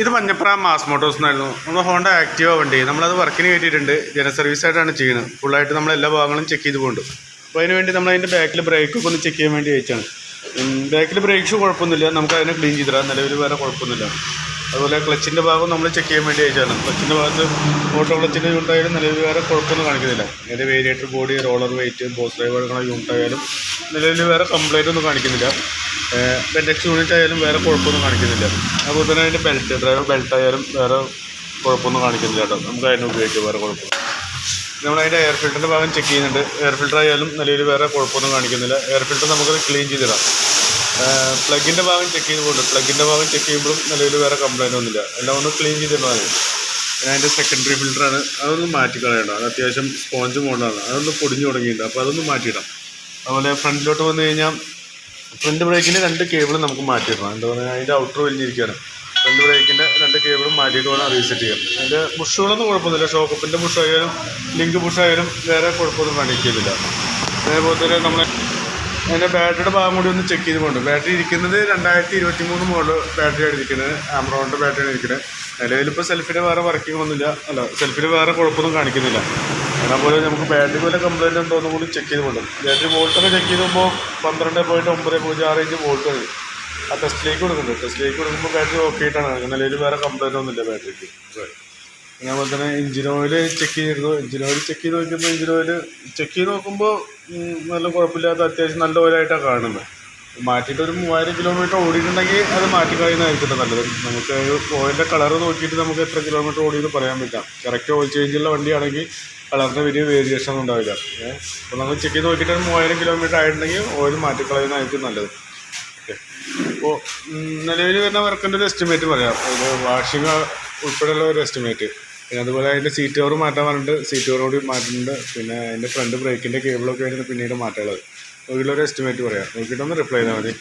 ഇത് Manjapra mass Motors എന്നായിരുന്നു. നമ്മൾ ഹോണ്ട ആക്റ്റീവ വണ്ടി. നമ്മളത് വർക്കിന് കയറ്റിയിട്ടുണ്ട് ജന സർവീസ് ആയിട്ടാണ് ചെയ്യുന്നത്. ഫുള്ളായിട്ട് നമ്മൾ എല്ലാ ഭാഗങ്ങളും ചെക്ക് ചെയ്ത് പോകുന്നുണ്ട് അപ്പോൾ അതിന് വേണ്ടി നമ്മൾ അതിന്റെ ബാക്കിൽ ബ്രേക്കൊക്കെ ഒന്ന് ചെക്ക് ചെയ്യാൻ വേണ്ടി അയച്ചാണ് ബാക്കിൽ ബ്രേക്ക് കുഴപ്പമൊന്നുമില്ല. നമുക്ക് അതിനെ ക്ലീൻ ചെയ്തിടാം നിലവിൽ വേറെ കുഴപ്പമൊന്നുമില്ല. അതുപോലെ ക്ലച്ചിന്റെ ഭാഗം നമ്മൾ ചെക്ക് ചെയ്യാൻ വേണ്ടി അയച്ചാണ് ക്ലച്ചിന്റെ ഭാഗത്ത് ഓട്ടോ ക്ലച്ചിന്റെ യൂണിറ്റായാലും നിലവിൽ വേറെ കുഴപ്പമൊന്നും കാണിക്കുന്നില്ല. അതിന്റെ variator body roller weight boss driver യൂണിറ്റായാലും നിലവിൽ വേറെ കംപ്ലൈന്റ് ഒന്നും കാണിക്കുന്നില്ല. ബെൻഡെക്സ് യൂണിറ്റ് ആയാലും വേറെ കുഴപ്പമൊന്നും കാണിക്കുന്നില്ല. അതുപോലെ തന്നെ അതിന്റെ ബെൽറ്റ് ഡ്രൈവർ ബെൽറ്റ് ആയാലും വേറെ കുഴപ്പമൊന്നും കാണിക്കുന്നില്ല കേട്ടോ. നമുക്ക് അതിനെ ഉപയോഗിക്കാം വേറെ കുഴപ്പമില്ല നമ്മൾ അതിന്റെ എയർ ഫിൽറ്ററിന്റെ ഭാഗം ചെക്ക് ചെയ്യുന്നുണ്ട്. എയർ ഫിൽറ്റർ ആയാലും നിലവിൽ വേറെ കുഴപ്പമൊന്നും കാണിക്കുന്നില്ല. എയർ ഫിൽറ്റർ നമുക്കത് ക്ലീൻ ചെയ്തിടാം പ്ലഗിന്റെ ഭാഗം ചെക്ക് ചെയ്ത് പോകുന്നുണ്ട് പ്ലഗിന്റെ ഭാഗം ചെക്ക് ചെയ്യുമ്പോഴും നിലവിൽ വേറെ കംപ്ലൈന്റ് ഒന്നുമില്ല. എല്ലാം ഒന്ന് ക്ലീൻ ചെയ്തിരുന്നാൽ മതി. പിന്നെ അതിന്റെ സെക്കൻഡറി ഫിൽറ്ററാണ് അതൊന്ന് മാറ്റി കളയണം അത് അത്യാവശ്യം സ്പോഞ്ച് മോഡലാണ് അതൊന്ന് പൊടിഞ്ഞു തുടങ്ങിയിട്ടുണ്ട്. അപ്പോൾ അതൊന്ന് മാറ്റിയിടാം. അതുപോലെ ഫ്രണ്ടിലോട്ട് വന്നു കഴിഞ്ഞാൽ ഫ്രണ്ട് ബ്രേക്കിന്റെ രണ്ട് കേബിൾ നമുക്ക് മാറ്റിയിടണം. എന്താ പറയുക അതിന്റെ ഔട്ടർ വലിഞ്ഞിരിക്കുകയാണ്. ഫ്രണ്ട് ബ്രേക്കിന്റെ രണ്ട് കേബിളും മാറ്റിയിട്ട് വേണം റീസെറ്റ് ചെയ്യാം അതിന്റെ ബുഷുകളൊന്നും കുഴപ്പമൊന്നുമില്ല. ഷോക്കപ്പിന്റെ ബുഷായാലും ലിങ്ക് ബുഷായാലും വേറെ കുഴപ്പമൊന്നും കാണിക്കുന്നില്ല അതേപോലെ തന്നെ നമ്മൾ അതിന്റെ ബാറ്ററിയുടെ ഭാഗം കൂടി ഒന്ന് ചെക്ക് ചെയ്ത് പോകുന്നുണ്ട് ബാറ്ററി ഇരിക്കുന്നത് രണ്ടായിരത്തി ഇരുപത്തി മൂന്ന് മോഡൽ ബാറ്ററിയാണ് ഇരിക്കുന്നത്. ആമറോണിന്റെ ബാറ്ററിയാണ് ഇരിക്കുന്നത്. നിലവിലിപ്പോൾ സെൽഫിന് വേറെ വർക്കിംഗ് ഒന്നുമില്ല. അല്ല സെൽഫിന് വേറെ കുഴപ്പമൊന്നും കാണിക്കുന്നില്ല. അതേപോലെ നമുക്ക് ബാറ്ററി പോലെ കംപ്ലൈന്റ് ഉണ്ടോ എന്നും കൂടി ചെക്ക് ചെയ്ത് കൊണ്ടും ബാറ്ററി വോൾട്ടൊക്കെ ചെക്ക് ചെയ്യുമ്പോൾ പന്ത്രണ്ട് പോയിന്റ് ഒമ്പത് പൂജ്യം ആറ് ഇഞ്ച് വോൾട്ട് വരും ആ ടെസ്റ്റിലേക്ക് കൊടുക്കുന്നുണ്ട്. ടെസ്റ്റിലേക്ക് കൊടുക്കുമ്പോൾ ബാറ്ററി ഓക്കെ ആയിട്ടാണ്. നിലയിൽ വേറെ കംപ്ലൈന്റ് ഒന്നുമില്ല ബാറ്ററിക്ക് പിന്നെ അതുപോലെ തന്നെ എഞ്ചിൻ ഓയിൽ ചെക്ക് ചെയ്തിരുന്നു. എഞ്ചിൻ ഓയിൽ ചെക്ക് ചെയ്ത് നോക്കിയപ്പോൾ എഞ്ചിൻ ഓയിൽ ചെക്ക് ചെയ്ത് നോക്കുമ്പോൾ നല്ല കുഴപ്പമില്ലാത്ത അത്യാവശ്യം നല്ല ഓയിലായിട്ടാണ് കാണുന്നത് മാറ്റിയിട്ട് ഒരു മൂവായിരം കിലോമീറ്റർ ഓടിയിട്ടുണ്ടെങ്കിൽ അത് മാറ്റി കഴിയുന്നതായിരിക്കും നല്ലത്. നമുക്ക് ഓയിലിന്റെ കളർ നോക്കിയിട്ട് നമുക്ക് എത്ര കിലോമീറ്റർ ഓടിയെന്ന് പറയാൻ പറ്റാം. കറക്റ്റ് ഓയിൽ ചേഞ്ചുള്ള വണ്ടിയാണെങ്കിൽ കളറിന് വലിയ വേരിയേഷൻ ഉണ്ടാവില്ല. അപ്പോൾ നമ്മൾ ചെക്ക് ചെയ്ത് നോക്കിയിട്ട് മൂവായിരം കിലോമീറ്റർ ആയിട്ടുണ്ടെങ്കിൽ ഓയിൽ മാറ്റി കളയുന്നതായിരിക്കും നല്ലത്. അപ്പോൾ നിലവിൽ വരുന്ന വർക്കിന്റെ ഒരു എസ്റ്റിമേറ്റ് പറയാം. അത് വാഷിംഗ് ഉൾപ്പെടെയുള്ള ഒരു എസ്റ്റിമേറ്റ് പിന്നെ അതുപോലെ അതിന്റെ സീറ്റ് കവർ മാറ്റാൻ പറഞ്ഞിട്ട് സീറ്റ് കവർ കൂടി മാറ്റുന്നുണ്ട്. പിന്നെ അതിന്റെ ഫ്രണ്ട് ബ്രേക്കിന്റെ കേബിളൊക്കെ ആയിരുന്നു പിന്നീട് മാറ്റാനുള്ളത്. ഒരു എസ്റ്റിമേറ്റ് പറയാം. നോക്കിയിട്ടൊന്ന് റിപ്ലൈ ചെയ്താൽ മതി.